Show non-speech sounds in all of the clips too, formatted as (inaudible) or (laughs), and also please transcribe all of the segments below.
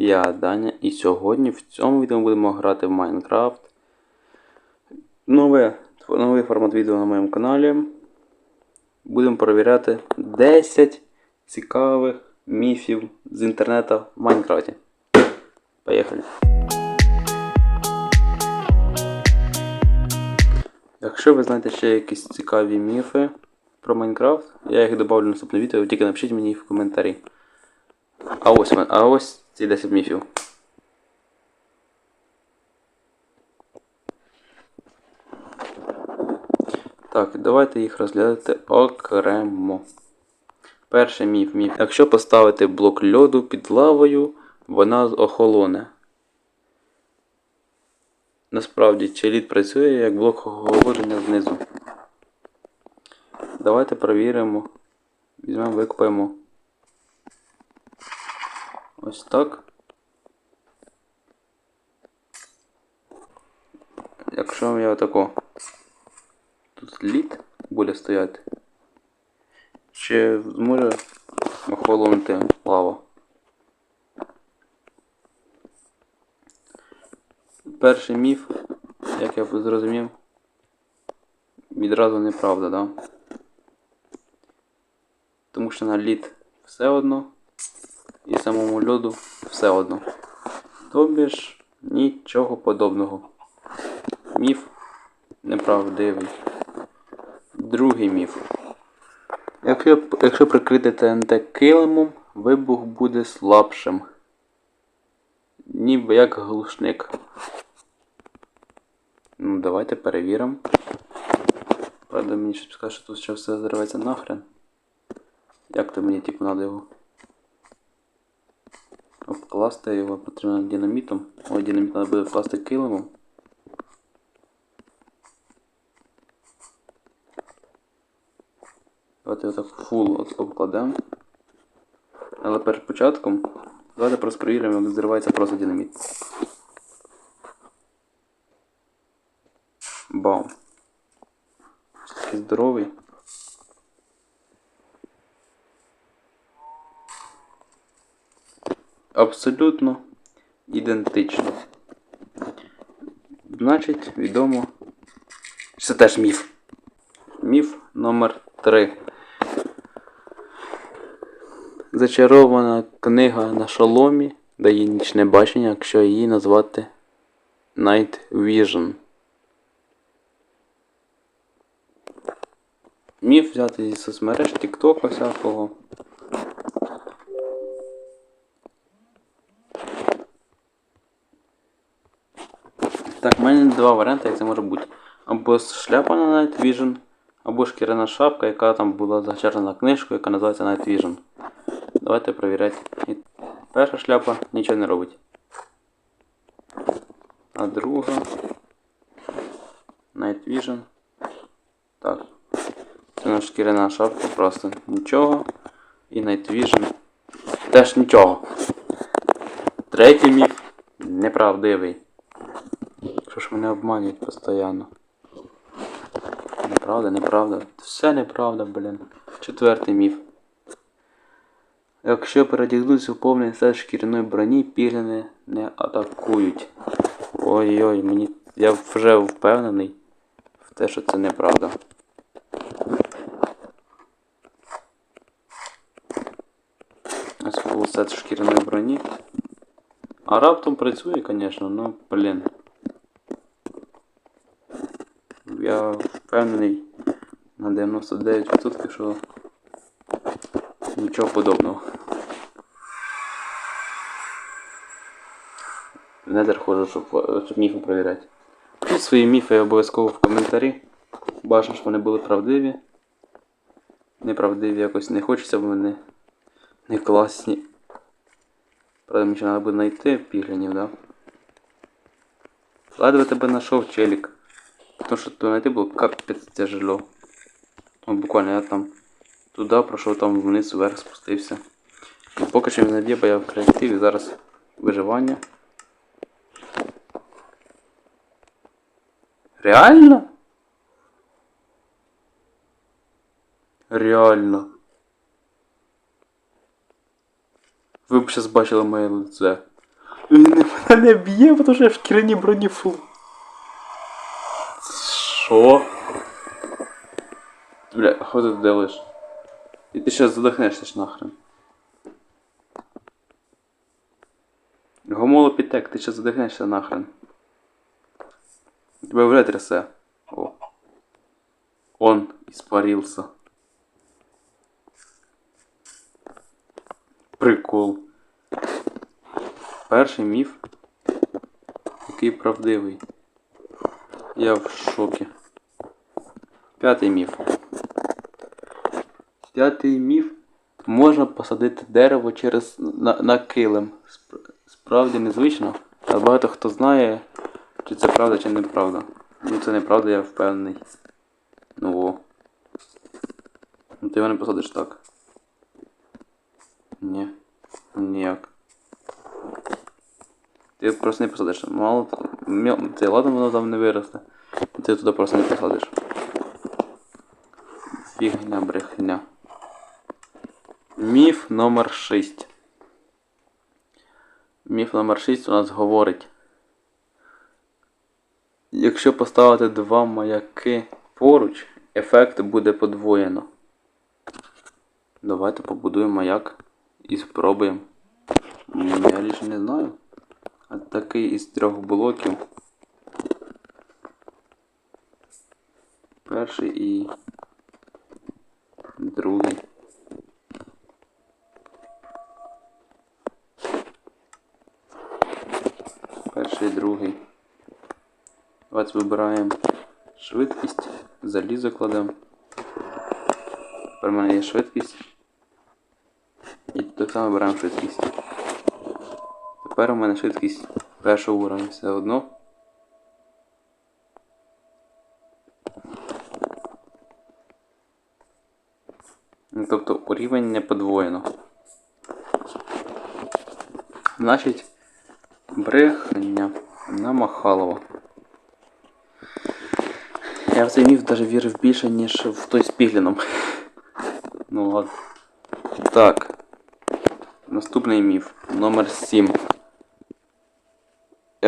Я Даня, і сьогодні в цьому відео ми будемо грати в Майнкрафт. Новий формат відео на моєму каналі. Будемо перевіряти 10 цікавих міфів з інтернету в Майнкрафті. Поїхали. Якщо ви знаєте ще якісь цікаві міфи про Майнкрафт, я їх додавлю в наступне відео, тільки напишіть мені в коментарі. А ось, а ось ці 10 міфів. Так, давайте їх розглядати окремо. Перший міф, міф. Якщо поставити блок льоду під лавою, вона охолоне. Насправді, чи лід працює як блок охолодження знизу. Давайте перевіримо. Візьмемо, викопаємо. Ось так. Якщо я отако. Тут лід буде стояти. Чи зможе охолонути лава? Перший міф, як я зрозумів, відразу неправда, да? Тому що на лід все одно і самому льоду все одно. Тобі ж нічого подобного. Міф неправдивий. Другий міф. Якщо, якщо прикрити ТНТ килимом, вибух буде слабшим. Ніби як глушник. Ну, давайте перевіримо. Правда, мені щось скаже, що тут ще все зривається нахрен. Як то мені типу надо його? Обкласти його потрібно динамітом. Ой, динаміт треба буде вкласти килимом. Давайте так фул обкладемо. Але перед початком давайте просто перевіримо, як зривається просто динаміт. Бам. Такий здоровий. Абсолютно ідентично. Значить, відомо. Це теж міф. Міф номер 3. Зачарована книга на шоломі дає нічне бачення, якщо її назвати Night Vision. Міф взяти зі соцмереж Тіктока всякого. Мене два варіанти, як це може бути. Або шляпа на Night Vision, або шкіряна шапка, яка там була зачарена книжкою, яка називається Night Vision. Давайте перевіряти. Перша шляпа нічого не робить. А друга. Night Vision. Так. Це наша шкіряна шапка, просто нічого. І Night Vision. Теж нічого. Третій міф неправдивий. Що мене обманюють постійно? Неправда, неправда. Все неправда, блін. Четвертий міф. Якщо передягнутися в повний сет шкіряної броні, піглини не атакують. Ой-ой, мені. Я вже впевнений в те, що це неправда. Ось full сет шкіряної броні. А раптом працює, звісно, ну, блін. Я впевнений на 99%, що нічого подобного. В Недер ходжу, щоб, щоб міфи перевіряти. Пишіть свої міфи обов'язково в коментарі. Бажано, щоб вони були правдиві. Неправдиві якось не хочеться, бо вони не класні. Правда, мені ще треба буде знайти піглянів, да? Ледве тебе знайшов челік. Тому що то знайти було капець тяжело. От буквально я там туди пройшов, там вниз, вверх спустився. І поки що він б'є, бо я в креативі, зараз виживання. Реально? Реально. Ви б зараз бачили моє лице. Він не- мене не б'є, тому що я в шкіряні броні фул. Що? Бля, що ти делаєш? І ти зараз задохнешся ж нахрен. Гомолопітек, ти зараз задохнешся нахрен. Тебе вже трясе. О. Он испарился. Прикол. Перший міф. Який правдивий. Я в шокі. П'ятий міф. П'ятий міф. Можна посадити дерево через на, на килим. Справді незвично, але багато хто знає, чи це правда, чи неправда. Ну це неправда, я впевнений. Ну о. Ну ти його не посадиш так. Ні. Ніяк. Ти просто не посадиш. Мало. Ти ладно воно там не виросте. Ти туди просто не посадиш. Фігня брехня. Міф номер 6. Міф номер 6 у нас говорить. Якщо поставити два маяки поруч, ефект буде подвоєно. Давайте побудуємо маяк і спробуємо. Я лише не знаю. Такий із трьох блоків. Перший і другий. Перший другий. Давайте вибираємо швидкість, залізо кладемо. Тепер в мене є швидкість. І так само беремо швидкість. Тепер у мене швидкість першого уровня все одно. Ну, Тобто рівень не подвоєно. Значить, брехня на Махалова. Я в цей міф навіть вірив більше, ніж в той з Пігліном. Ну ладно. Так. Наступний міф. Номер 7.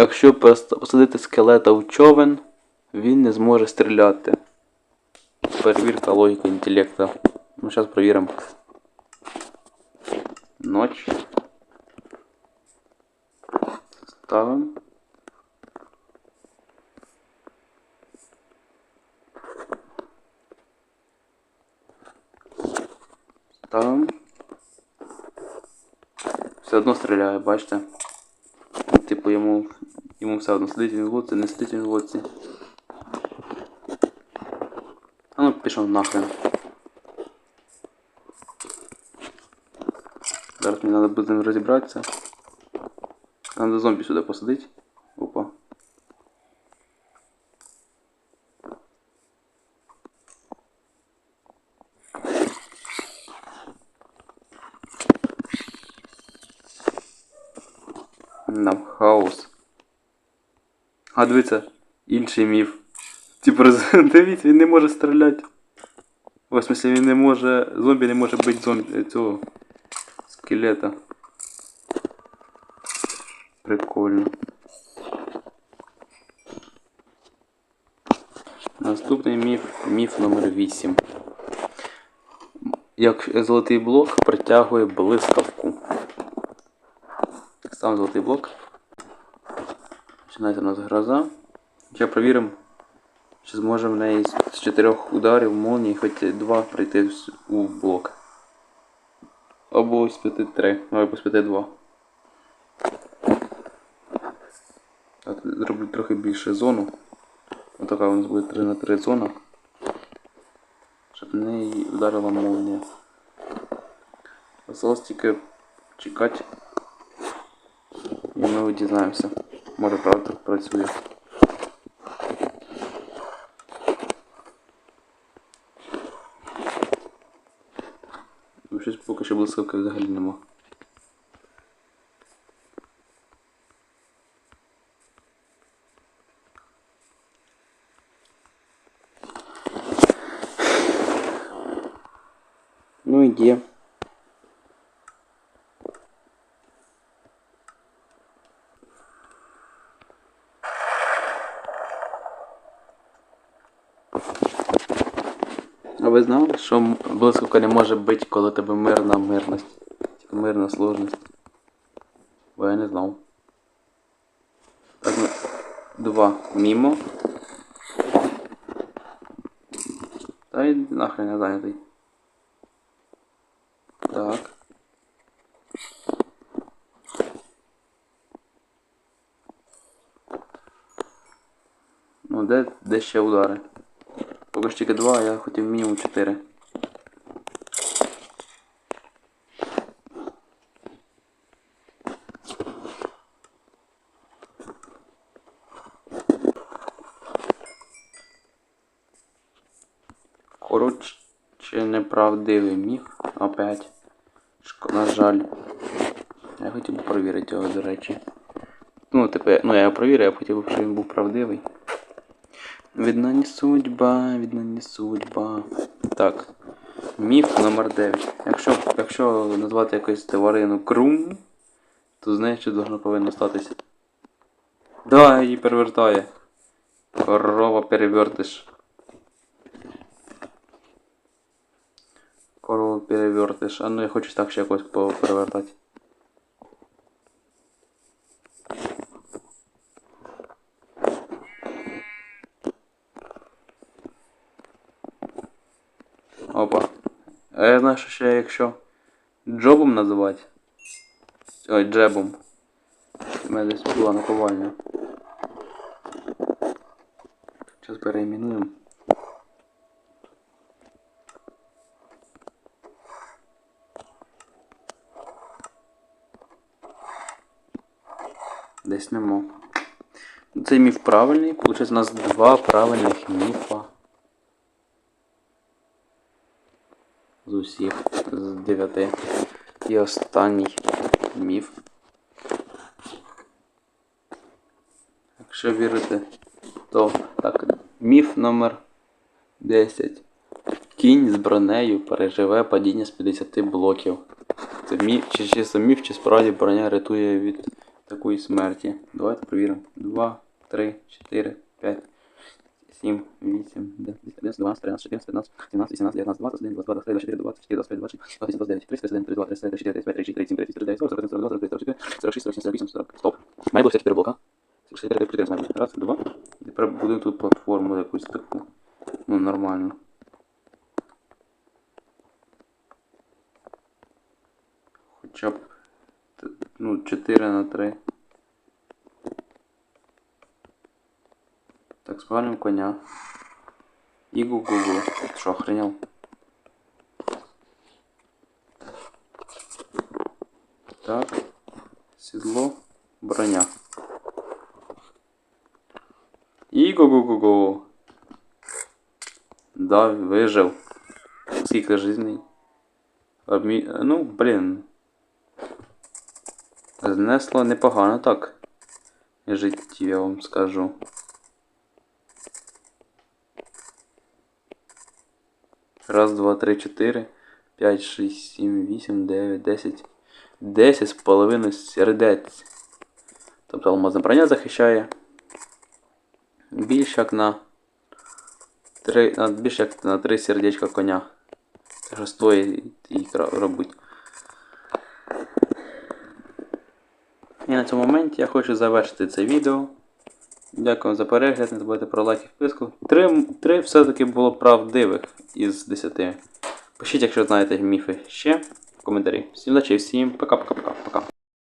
Якщо посадити скелета в човен, він не зможе стріляти. Перевірка логіки інтелекту. Ну, зараз перевіримо. Ночь. Ставимо. Ставимо. Все одно стріляє, бачите? Типу йому, йому все одно сидить він в лодці, не сидить він в лодці. А ну пішов нахрен. Зараз мені треба буде розібратися. Треба зомбі сюди посадити. Опа. Нам хаос. А дивіться, інший міф. Типу, (laughs) дивіться, він не може стріляти. В смысле, він не може. Зомбі не може бити зомбі цього скелета. Прикольно. Наступний міф міф номер 8. Як золотий блок притягує блискавку. Ставимо золотий блок. Починається у нас гроза. Зараз перевіримо, чи зможемо в неї з чотирьох ударів молнії хоч два прийти у блок. Або з п'яти три, або з п'яти два. Так, зроблю трохи більше зону. Отака у нас буде 3 на 3 зона. Щоб в неї ударила молнія. Осталось тільки чекати. І ми дізнаємося. Може правда так працює. Ну, Щось поки що блискавки взагалі нема. Ну і є. Ви знали, що блискавка не може бити, коли тебе мирна мирність? Мирна сложність. Бо я не знав. Так, ну, два. Мімо. Та й нахрен я зайнятий. Так. Ну, де, де ще удари? Поки що тільки два, а я хотів мінімум чотири. Коротше, неправдивий міф. Опять. На жаль. Я хотів би перевірити його, до речі. Ну, тепер, ну я його провірив, я хотів, би, щоб він був правдивий. Видно не судьба, видно не судьба. Так. Міф номер 9. Якщо, якщо назвати якусь тварину крум, то з що должно повинно статися. Да, її перевертає. Корова перевертиш. Корову перевертиш. А ну я хочу так ще якось перевертати. Опа. А я знаю, що ще якщо джобом називати. Ой, джебом. У мене десь була наковальня. Зараз переименуємо. Десь нема. Цей міф правильний. Получається, у нас два правильних міфа. З усіх, з дев'яти. І останній міф. Якщо вірити, то так, міф номер 10. Кінь з бронею переживе падіння з 50 блоків. Це міф, чи чисто міф, чи справді броня рятує від такої смерті. Давайте перевіримо. 2, 3, 4, 5, 7, 8, 9, 10, 12, 13, 14, 15, 17, 18, 19, 20, 21, 22, 23, 24, 25, 26, 27, 28, 29, 30, 31, 32, 33, 34, 35, 36, 37, 38, 39, 40, 41, 42, 43, 44, 46, 47, 48, 40. Стоп. Має було 54 блока. 64, 4 має бути. Раз, два. І тепер будемо тут платформу якусь таку. Ну, нормально. Хоча б ну, 4 на 3. Так, спалим коня. І гу-гу-гу. Що, охренел? Так. Седло. Броня. І гу-гу-гу-гу. Да, вижив. Скільки жизней? Обмі... Ну, блін. Знесло непогано так. Життів, я вам скажу. Раз, два, три, чотири, п'ять, шість, сім, вісім, дев'ять, десять. Десять з половиною сердець. Тобто алмазна броня захищає. Більш як на. Три, на більш як на три сердечка коня. Це що стоїть кра- робити. І на цьому моменті я хочу завершити це відео. Дякую за перегляд, не забудьте про лайк і вписку. Три, три все-таки було правдивих із 10. Пишіть, якщо знаєте міфи ще в коментарі. Всім удачі, всім пока-пока-пока. пока.